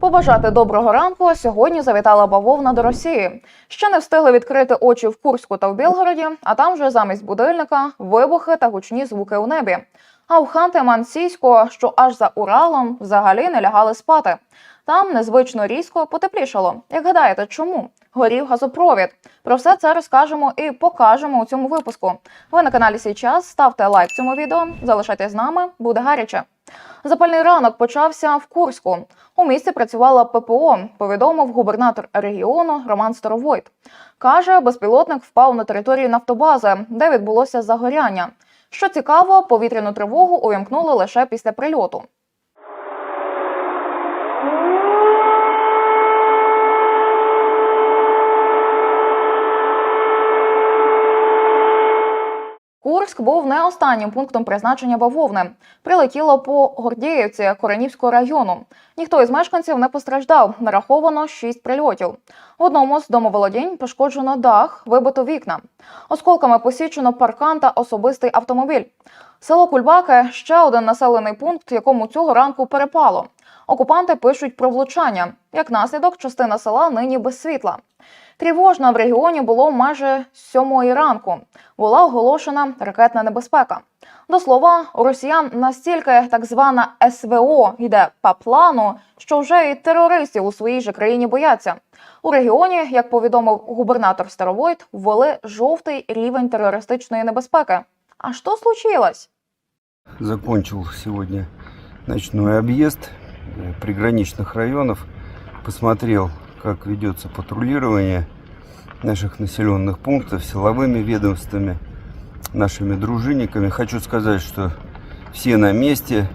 Побажати доброго ранку сьогодні завітала бавовна до Росії. Ще не встигли відкрити очі в Курську та в Білгороді, а там вже замість будильника вибухи та гучні звуки у небі. А в Ханти-Мансійську, що аж за Уралом, взагалі не лягали спати. Там незвично різко потеплішало. Як гадаєте, чому? Горів газопровід. Про все це розкажемо і покажемо у цьому випуску. Ви на каналі Сій час. Ставте лайк цьому відео, залишайтесь з нами, буде гаряче. Запальний ранок почався в Курську. У місті працювала ППО, повідомив губернатор регіону Роман Старовойт. Каже, безпілотник впав на територію нафтобази, де відбулося загоряння. Що цікаво, повітряну тривогу увімкнули лише після прильоту. Курськ був не останнім пунктом призначення бавовни. Прилетіло по Гордіївці Коренівського району. Ніхто із мешканців не постраждав. Нараховано шість прильотів. В одному з домоволодінь пошкоджено дах, вибито вікна. Осколками посічено паркан та особистий автомобіль. Село Кульбаки ще один населений пункт, якому цього ранку перепало. Окупанти пишуть про влучання. Як наслідок, частина села нині без світла. Тривожно в регіоні було майже сьомої ранку. Була оголошена ракетна небезпека. До слова, у росіян настільки так звана СВО йде по плану, що вже і терористів у своїй же країні бояться. У регіоні, як повідомив губернатор Старовойт, ввели жовтий рівень терористичної небезпеки. А що случилось? закончил сегодня ночной объезд э, приграничных районов, посмотрел, как ведется патрулирование наших населенных пунктов силовыми ведомствами, нашими дружинниками. Хочу сказать, что все на месте,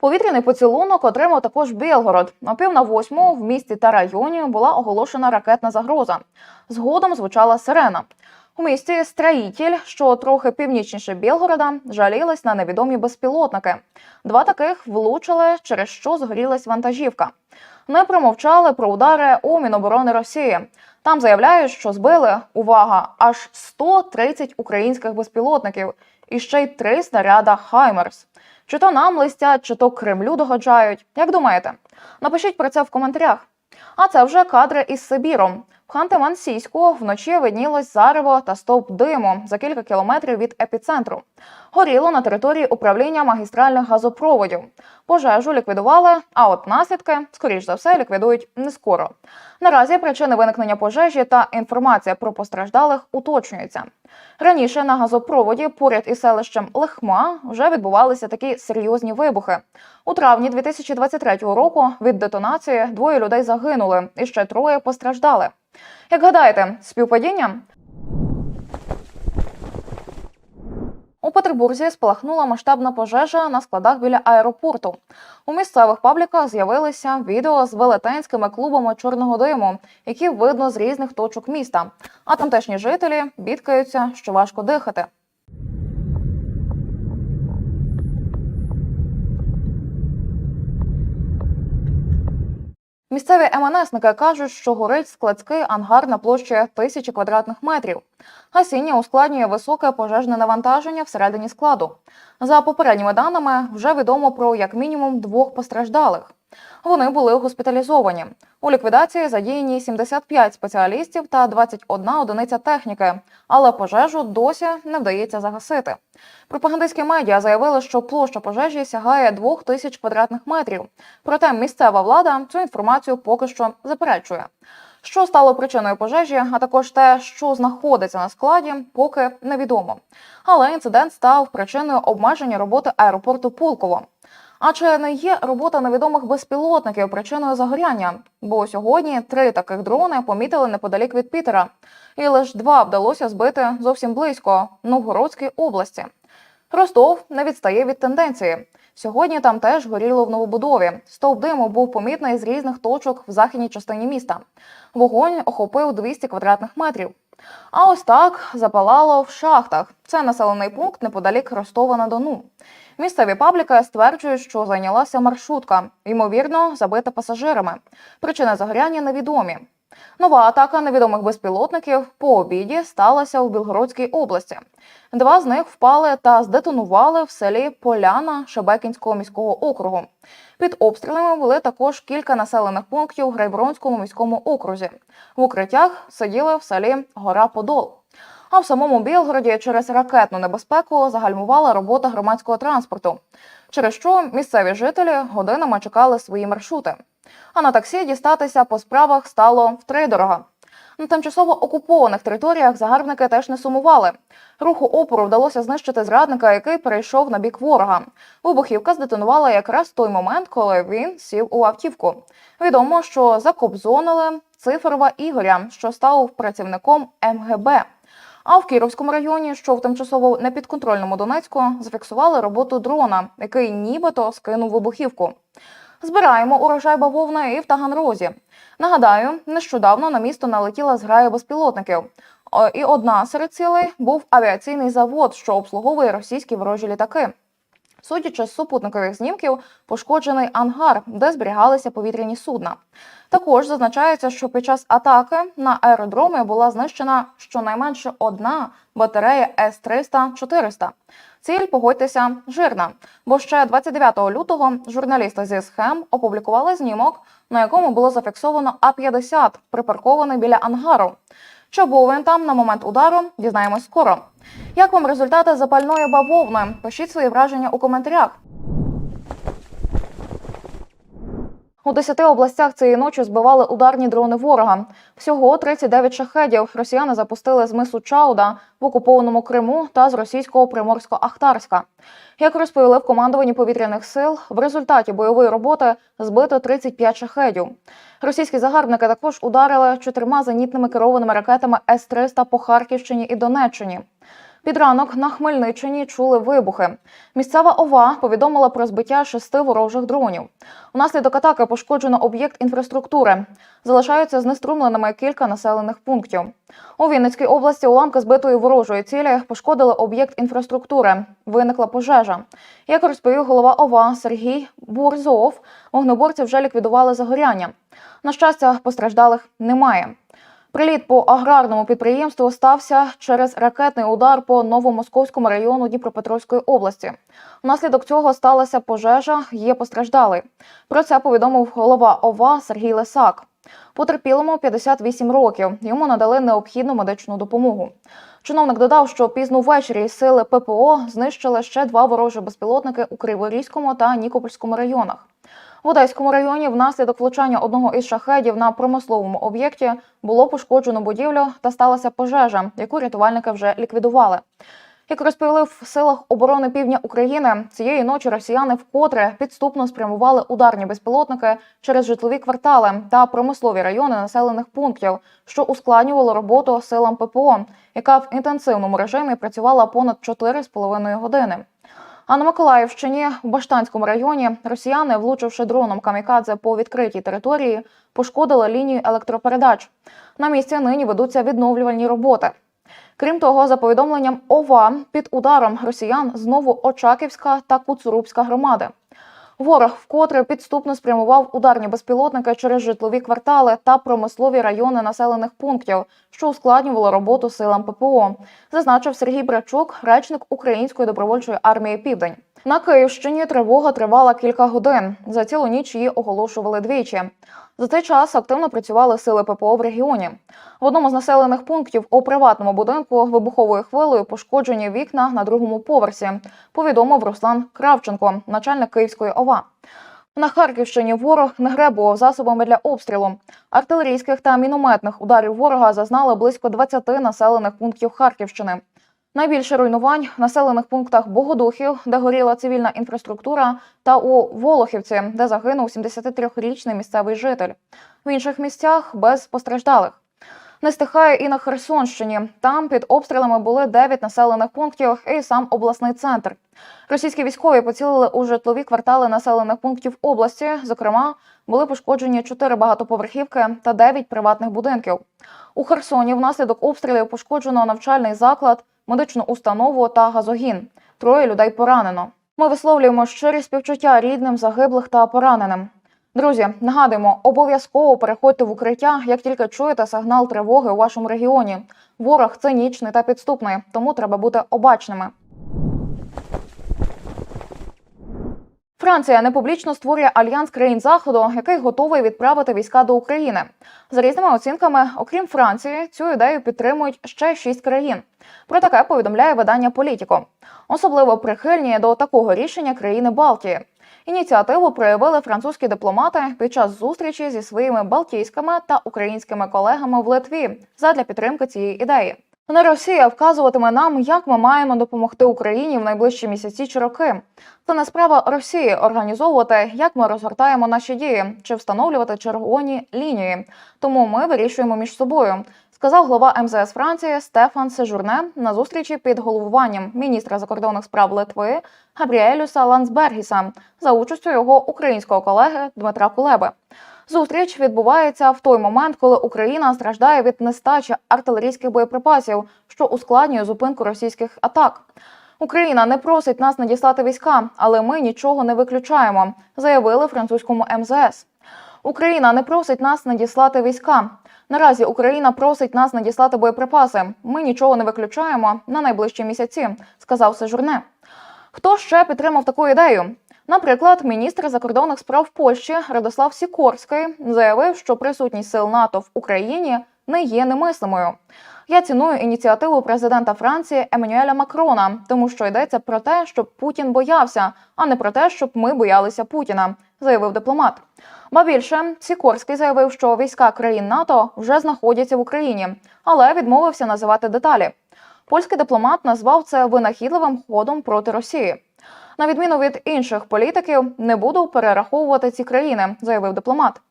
Повітряний поцілунок отримав також Білгород. О пів на восьму в місті та районі була оголошена ракетна загроза. Згодом звучала сирена. У місті Строїтель, що трохи північніше Білгорода, жалілись на невідомі безпілотники. Два таких влучили, через що згорілась вантажівка. Не промовчали про удари у Міноборони Росії. Там заявляють, що збили увага аж 130 українських безпілотників і ще й три снаряда Хаймерс. Чи то нам листять, чи то Кремлю догоджають. Як думаєте? Напишіть про це в коментарях. А це вже кадри із Сибіром. В Ханти-Мансійську вночі виднілось зарево та стовп диму за кілька кілометрів від епіцентру. Горіло на території управління магістральних газопроводів. Пожежу ліквідували, а от наслідки, скоріш за все, ліквідують не скоро. Наразі причини виникнення пожежі та інформація про постраждалих уточнюються. Раніше на газопроводі поряд із селищем Лехма вже відбувалися такі серйозні вибухи. У травні 2023 року від детонації двоє людей загинули і ще троє постраждали. Як гадаєте, співпадіння? У Петербурзі спалахнула масштабна пожежа на складах біля аеропорту. У місцевих пабліках з'явилися відео з велетенськими клубами чорного диму, які видно з різних точок міста. А тамтешні жителі бідкаються, що важко дихати. Місцеві МНСники кажуть, що горить складський ангар на площі тисячі квадратних метрів. Гасіння ускладнює високе пожежне навантаження всередині складу. За попередніми даними, вже відомо про як мінімум двох постраждалих. Вони були госпіталізовані. У ліквідації задіяні 75 спеціалістів та 21 одиниця техніки, але пожежу досі не вдається загасити. Пропагандистські медіа заявили, що площа пожежі сягає 2 тисяч квадратних метрів. Проте місцева влада цю інформацію поки що заперечує. Що стало причиною пожежі, а також те, що знаходиться на складі, поки невідомо. Але інцидент став причиною обмеження роботи аеропорту Пулково. А чи не є робота невідомих безпілотників причиною загоряння? Бо сьогодні три таких дрони помітили неподалік від Пітера, і лише два вдалося збити зовсім близько Новгородській області. Ростов не відстає від тенденції. Сьогодні там теж горіло в новобудові. Стовп диму був помітний з різних точок в західній частині міста. Вогонь охопив 200 квадратних метрів. А ось так запалало в шахтах. Це населений пункт неподалік Ростова на Дону. Місцеві пабліки стверджують, що зайнялася маршрутка, ймовірно, забита пасажирами. Причини загоряння невідомі. Нова атака невідомих безпілотників по обіді сталася у Білгородській області. Два з них впали та здетонували в селі Поляна Шебекінського міського округу. Під обстрілами були також кілька населених пунктів у Грайборонському міському окрузі. В укриттях сиділи в селі Гора Подол. А в самому Білгороді через ракетну небезпеку загальмувала робота громадського транспорту, через що місцеві жителі годинами чекали свої маршрути. А на таксі дістатися по справах стало втридорога. На тимчасово окупованих територіях загарбники теж не сумували. Руху опору вдалося знищити зрадника, який перейшов на бік ворога. Вибухівка здетонувала якраз той момент, коли він сів у автівку. Відомо, що закобзонили цифрова Ігоря, що став працівником МГБ. А в Кіровському районі, що в тимчасово непідконтрольному Донецьку, зафіксували роботу дрона, який нібито скинув вибухівку. Збираємо урожай бавовни і в Таганрозі. Нагадаю, нещодавно на місто налетіла зграя безпілотників. І одна серед цілей був авіаційний завод, що обслуговує російські ворожі літаки. Судячи з супутникових знімків, пошкоджений ангар, де зберігалися повітряні судна. Також зазначається, що під час атаки на аеродромі була знищена щонайменше одна батарея С-300-400. Ціль, погодьтеся, жирна. Бо ще 29 лютого журналісти зі схем опублікували знімок, на якому було зафіксовано А-50, припаркований біля ангару. Чи був він там на момент удару, дізнаємось скоро. Як вам результати запальної бавовни? Пишіть свої враження у коментарях. У 10 областях цієї ночі збивали ударні дрони ворога. Всього 39 шахедів росіяни запустили з мису Чауда в окупованому Криму та з російського Приморсько-Ахтарська. Як розповіли в командуванні повітряних сил, в результаті бойової роботи збито 35 шахедів. Російські загарбники також ударили чотирма зенітними керованими ракетами С-300 по Харківщині і Донеччині. Під ранок на Хмельниччині чули вибухи. Місцева ОВА повідомила про збиття шести ворожих дронів. Унаслідок атаки пошкоджено об'єкт інфраструктури. Залишаються знеструмленими кілька населених пунктів. У Вінницькій області уламки збитої ворожої цілі пошкодили об'єкт інфраструктури. Виникла пожежа. Як розповів голова ОВА Сергій Бурзов, вогнеборці вже ліквідували загоряння. На щастя, постраждалих немає. Приліт по аграрному підприємству стався через ракетний удар по новомосковському району Дніпропетровської області. Внаслідок цього сталася пожежа, є постраждалий. Про це повідомив голова ОВА Сергій Лисак. Потерпілому 58 років. Йому надали необхідну медичну допомогу. Чиновник додав, що пізно ввечері сили ППО знищили ще два ворожі безпілотники у Криворізькому та Нікопольському районах. В Одеському районі внаслідок влучання одного із шахедів на промисловому об'єкті було пошкоджено будівлю та сталася пожежа, яку рятувальники вже ліквідували. Як розповіли в силах оборони півдня України, цієї ночі росіяни вкотре підступно спрямували ударні безпілотники через житлові квартали та промислові райони населених пунктів, що ускладнювало роботу силам ППО, яка в інтенсивному режимі працювала понад 4,5 години. А на Миколаївщині в Баштанському районі росіяни, влучивши дроном камікадзе по відкритій території, пошкодили лінію електропередач. На місці нині ведуться відновлювальні роботи. Крім того, за повідомленням ОВА, під ударом росіян знову Очаківська та Куцурубська громади. Ворог вкотре підступно спрямував ударні безпілотники через житлові квартали та промислові райони населених пунктів, що ускладнювало роботу силам ППО, зазначив Сергій Брачук, речник Української добровольчої армії Південь. На Київщині тривога тривала кілька годин. За цілу ніч її оголошували двічі. За цей час активно працювали сили ППО в регіоні. В одному з населених пунктів у приватному будинку вибуховою хвилею пошкоджені вікна на другому поверсі. Повідомив Руслан Кравченко, начальник Київської ОВА. На Харківщині ворог не гребував засобами для обстрілу. Артилерійських та мінометних ударів ворога зазнали близько 20 населених пунктів Харківщини. Найбільше руйнувань в населених пунктах Богодухів, де горіла цивільна інфраструктура, та у Волохівці, де загинув 73-річний місцевий житель. В інших місцях без постраждалих. Не стихає і на Херсонщині. Там під обстрілами були 9 населених пунктів і сам обласний центр. Російські військові поцілили у житлові квартали населених пунктів області. Зокрема, були пошкоджені 4 багатоповерхівки та 9 приватних будинків. У Херсоні внаслідок обстрілів пошкоджено навчальний заклад, медичну установу та газогін. Троє людей поранено. Ми висловлюємо щирі співчуття рідним загиблих та пораненим. Друзі, нагадуємо, обов'язково переходьте в укриття, як тільки чуєте сигнал тривоги у вашому регіоні. Ворог цинічний та підступний, тому треба бути обачними. Франція непублічно створює альянс країн заходу, який готовий відправити війська до України. За різними оцінками, окрім Франції, цю ідею підтримують ще шість країн. Про таке повідомляє видання Політіко. Особливо прихильні до такого рішення країни Балтії. Ініціативу проявили французькі дипломати під час зустрічі зі своїми балтійськими та українськими колегами в Литві задля підтримки цієї ідеї. Не Росія вказуватиме нам, як ми маємо допомогти Україні в найближчі місяці чи роки. Це не справа Росії організовувати, як ми розгортаємо наші дії чи встановлювати червоні лінії. Тому ми вирішуємо між собою. Сказав глава МЗС Франції Стефан Сежурне на зустрічі під головуванням міністра закордонних справ Литви Габріелюса Лансбергіса за участю його українського колеги Дмитра Кулеби. Зустріч відбувається в той момент, коли Україна страждає від нестачі артилерійських боєприпасів, що ускладнює зупинку російських атак. Україна не просить нас надіслати війська, але ми нічого не виключаємо, заявили французькому МЗС. Україна не просить нас надіслати війська. Наразі Україна просить нас надіслати боєприпаси. Ми нічого не виключаємо на найближчі місяці, сказав Сежурне. Хто ще підтримав таку ідею? Наприклад, міністр закордонних справ Польщі Радослав Сікорський заявив, що присутність сил НАТО в Україні не є немислимою. Я ціную ініціативу президента Франції Еммануеля Макрона, тому що йдеться про те, щоб Путін боявся, а не про те, щоб ми боялися Путіна, заявив дипломат. Ба більше Сікорський заявив, що війська країн НАТО вже знаходяться в Україні, але відмовився називати деталі. Польський дипломат назвав це винахідливим ходом проти Росії. На відміну від інших політиків, не буду перераховувати ці країни, заявив дипломат.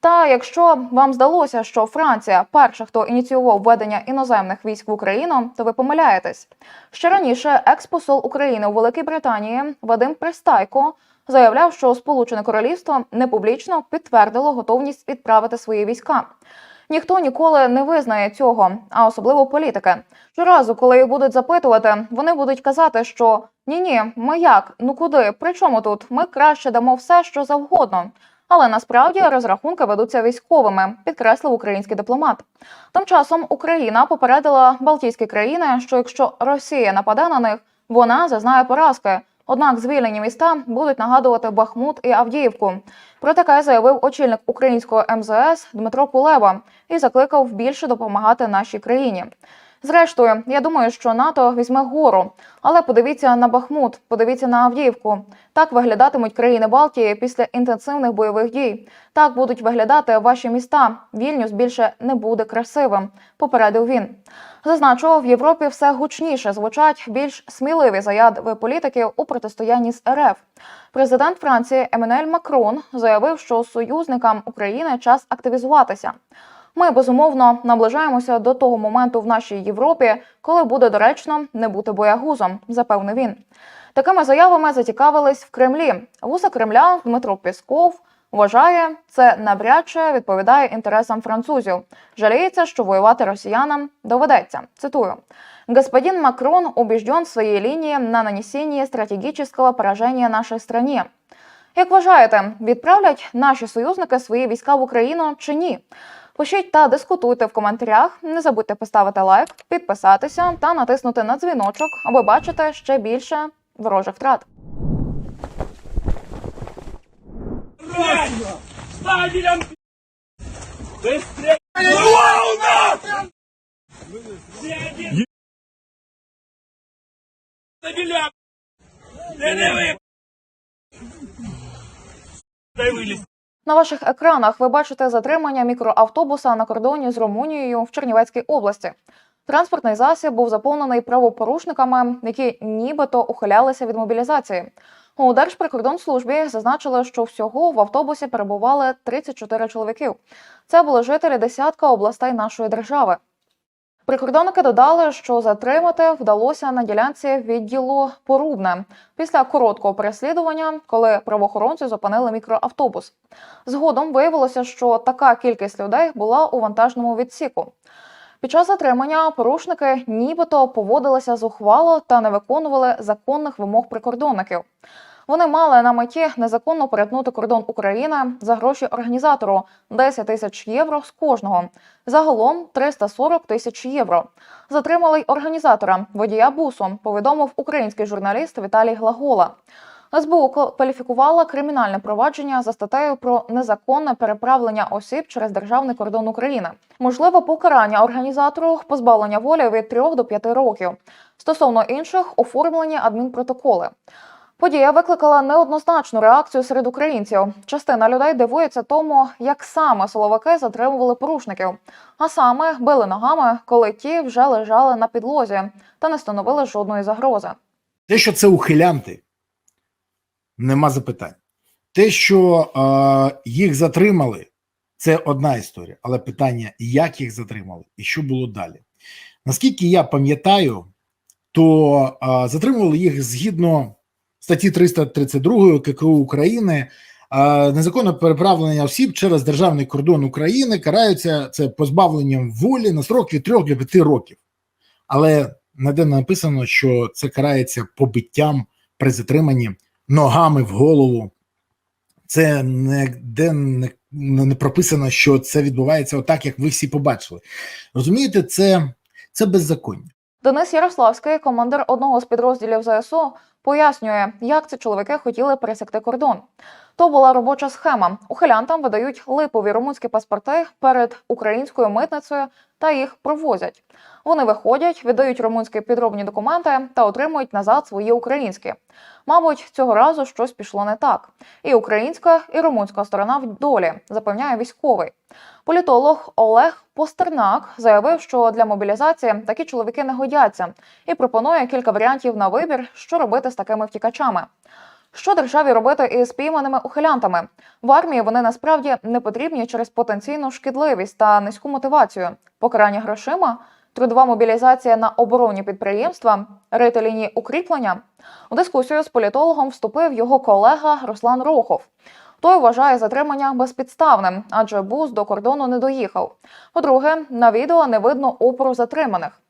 Та якщо вам здалося, що Франція перша, хто ініціював введення іноземних військ в Україну, то ви помиляєтесь. Ще раніше експосол України у Великій Британії Вадим Пристайко заявляв, що Сполучене Королівство непублічно підтвердило готовність відправити свої війська. Ніхто ніколи не визнає цього, а особливо політики. Щоразу, коли їх будуть запитувати, вони будуть казати, що ні, ні, ми як? Ну куди? При чому тут? Ми краще дамо все, що завгодно. Але насправді розрахунки ведуться військовими, підкреслив український дипломат. Тим часом Україна попередила Балтійські країни, що якщо Росія нападе на них, вона зазнає поразки. Однак звільнені міста будуть нагадувати Бахмут і Авдіївку. Про таке заявив очільник українського МЗС Дмитро Кулеба і закликав більше допомагати нашій країні. Зрештою, я думаю, що НАТО візьме гору, але подивіться на Бахмут, подивіться на Авдіївку. Так виглядатимуть країни Балтії після інтенсивних бойових дій. Так будуть виглядати ваші міста. Вільнюс більше не буде красивим. Попередив він. Зазначу, в Європі все гучніше звучать більш сміливі заяви політиків у протистоянні з РФ. Президент Франції Еммануель Макрон заявив, що союзникам України час активізуватися. Ми безумовно наближаємося до того моменту в нашій Європі, коли буде доречно не бути боягузом, запевнив він. Такими заявами зацікавились в Кремлі. Вуса Кремля Дмитро Пісков вважає, це навряд чи відповідає інтересам французів. Жаліється, що воювати росіянам доведеться. Цитую. Господин Макрон убежден в своей линии на нанесении стратегического поражения нашей стране. Як вважаєте, відправлять наші союзники свої війська в Україну чи ні? Пишіть та дискутуйте в коментарях. Не забудьте поставити лайк, підписатися та натиснути на дзвіночок, аби бачити ще більше ворожих втрат. Дай виліз! На ваших екранах ви бачите затримання мікроавтобуса на кордоні з Румунією в Чернівецькій області. Транспортний засіб був заповнений правопорушниками, які нібито ухилялися від мобілізації. У Держприкордонслужбі зазначили, що всього в автобусі перебували 34 чоловіків. Це були жителі десятка областей нашої держави. Прикордонники додали, що затримати вдалося на ділянці відділу Порубне після короткого переслідування, коли правоохоронці зупинили мікроавтобус. Згодом виявилося, що така кількість людей була у вантажному відсіку. Під час затримання порушники нібито поводилися зухвало та не виконували законних вимог прикордонників. Вони мали на меті незаконно перетнути кордон України за гроші організатору 10 тисяч євро з кожного. Загалом 340 тисяч євро. Затримали й організатора водія бусу. Повідомив український журналіст Віталій Глагола. СБУ кваліфікувала кримінальне провадження за статтею про незаконне переправлення осіб через державний кордон України. Можливе покарання організатору позбавлення волі від 3 до 5 років. Стосовно інших оформлені адмінпротоколи. Подія викликала неоднозначну реакцію серед українців. Частина людей дивується тому, як саме силовики затримували порушників, а саме били ногами, коли ті вже лежали на підлозі та не становили жодної загрози. Те, що це ухилянти, нема запитань. Те, що е, їх затримали, це одна історія. Але питання, як їх затримали і що було далі. Наскільки я пам'ятаю, то е, затримували їх згідно статті 332 ККУ України. Незаконне переправлення осіб через державний кордон України караються це позбавленням волі на строк від 3 до 5 років. Але ніде не написано, що це карається побиттям при затриманні ногами в голову. Це ніде не, не прописано, що це відбувається отак, як ви всі побачили. Розумієте, це, це беззаконня. Денис Ярославський, командир одного з підрозділів ЗСУ, пояснює, як ці чоловіки хотіли пересекти кордон. То була робоча схема. Ухилянтам видають липові румунські паспорти перед українською митницею та їх провозять. Вони виходять, віддають румунські підробні документи та отримують назад свої українські. Мабуть, цього разу щось пішло не так. І українська, і румунська сторона в долі, запевняє військовий. Політолог Олег Постернак заявив, що для мобілізації такі чоловіки не годяться, і пропонує кілька варіантів на вибір, що робити з такими втікачами. Що державі робити із спійманими ухилянтами? В армії вони насправді не потрібні через потенційну шкідливість та низьку мотивацію, покарання грошима, трудова мобілізація на оборонні підприємства, рити лінії укріплення. У дискусію з політологом вступив його колега Руслан Рохов. Той вважає затримання безпідставним, адже бус до кордону не доїхав. По-друге, на відео не видно опору затриманих.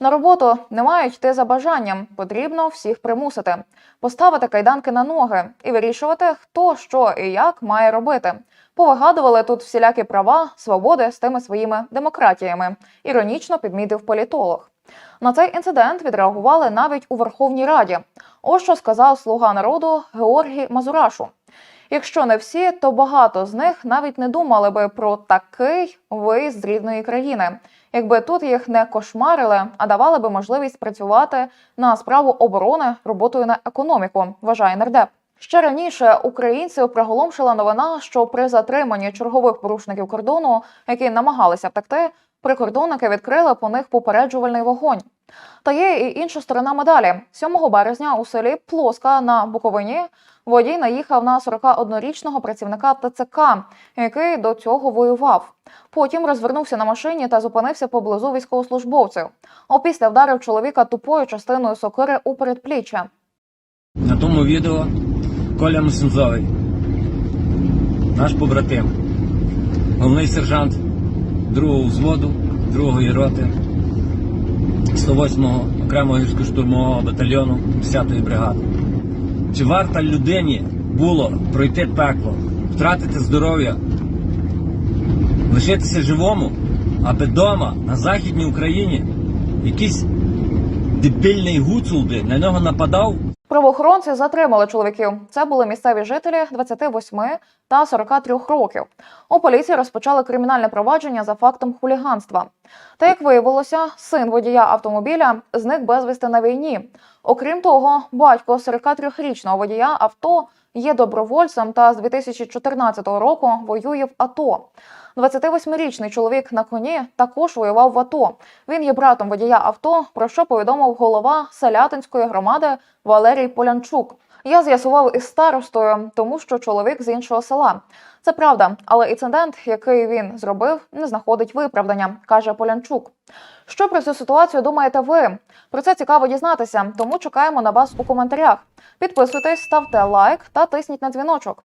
На роботу не мають йти за бажанням, потрібно всіх примусити, поставити кайданки на ноги і вирішувати, хто що і як має робити. Повигадували тут всілякі права, свободи з тими своїми демократіями. Іронічно підмітив політолог. На цей інцидент відреагували навіть у Верховній Раді. Ось що сказав слуга народу Георгій Мазурашу. Якщо не всі, то багато з них навіть не думали би про такий виїзд з рідної країни, якби тут їх не кошмарили, а давали би можливість працювати на справу оборони роботою на економіку, вважає нардеп. Ще раніше українців приголомшила новина, що при затриманні чергових порушників кордону, які намагалися втекти, прикордонники відкрили по них попереджувальний вогонь. Та є і інша сторона медалі. 7 березня у селі Плоска на Буковині водій наїхав на 41-річного працівника ТЦК, який до цього воював. Потім розвернувся на машині та зупинився поблизу військовослужбовців. Опісля вдарив чоловіка тупою частиною сокири у передпліччя. На тому відео Коля Мусензовий, наш побратим, головний сержант другого взводу, другої роти 108-го окремого гірсько-штурмового батальйону 10-ї бригади. Чи варто людині було пройти пекло, втратити здоров'я, лишитися живому, аби дома на Західній Україні якийсь дебільний гуцулди на нього нападав? Правоохоронці затримали чоловіків. Це були місцеві жителі 28 та 43 років. У поліції розпочали кримінальне провадження за фактом хуліганства. Та як виявилося, син водія автомобіля зник безвісти на війні. Окрім того, батько 43-річного водія авто є добровольцем та з 2014 року воює в АТО. 28-річний чоловік на коні також воював в АТО. Він є братом водія авто, про що повідомив голова Селятинської громади Валерій Полянчук. Я з'ясував із старостою, тому що чоловік з іншого села. Це правда, але інцидент, який він зробив, не знаходить виправдання, каже Полянчук. Що про цю ситуацію думаєте ви? Про це цікаво дізнатися, тому чекаємо на вас у коментарях. Підписуйтесь, ставте лайк та тисніть на дзвіночок.